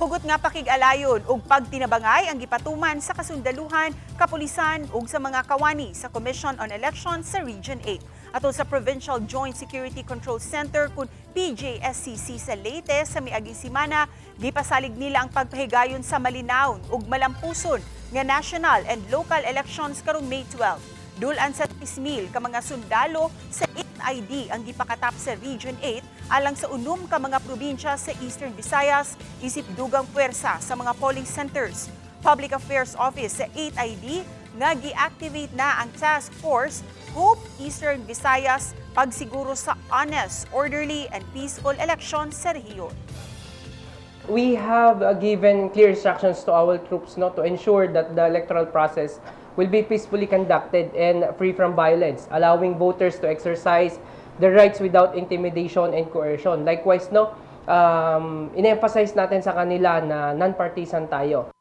Hugot nga pakig-alayon ug pagtinabangay ang gipatuman sa kasundaluhan, kapulisan ug sa mga kawani sa Commission on Elections sa Region 8. Ato sa Provincial Joint Security Control Center kun PJSCC sa Leyte sa miaging simana, gipasalig nila ang pagpahigayon sa malinaw ug malampuson nga national and local elections karong May 12. Dulan sa 3,000 ka mga sundalo sa 8 ID ang gipakatap sa Region 8 alang sa unom ka mga probinsya sa Eastern Visayas isip dugang puwersa sa mga polling centers. Public Affairs Office sa 8 ID nga gi-activate na ang task force Hope Eastern Visayas pagsiguro sa honest, orderly and peaceful election sa rehiyon. we have uh, given clear instructions to our troops no, to ensure that the electoral process will be peacefully conducted and free from violence, allowing voters to exercise their rights without intimidation and coercion. Likewise, no, um, in-emphasize natin sa kanila na non-partisan tayo.